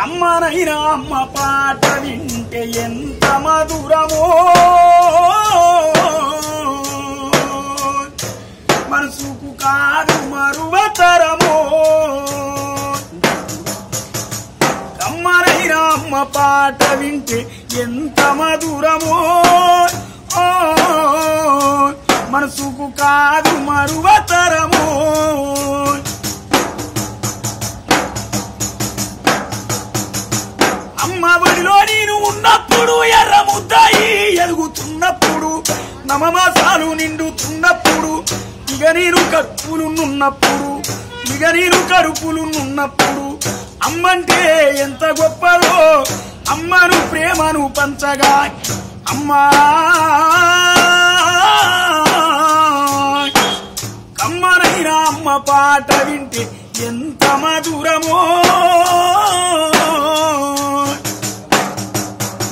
కమ్మనైన అమ్మ పాట వింటే ఎంత మధురమో. మనసుకు కాదు మరువతరమో. కమ్మనైన అమ్మ పాట వింటే ఎంత మధురమో. మనసుకు కాదు మరు నవమాసాలు నిండుతున్నప్పుడు ఇక నేను కప్పులు నున్నప్పుడు ఇక నేను కడుపులు నున్నప్పుడు అమ్మంటే ఎంత గొప్పదో అమ్మను ప్రేమను పంచగా అమ్మా. కమ్మనైన అమ్మ పాట వింటే ఎంత మధురమో.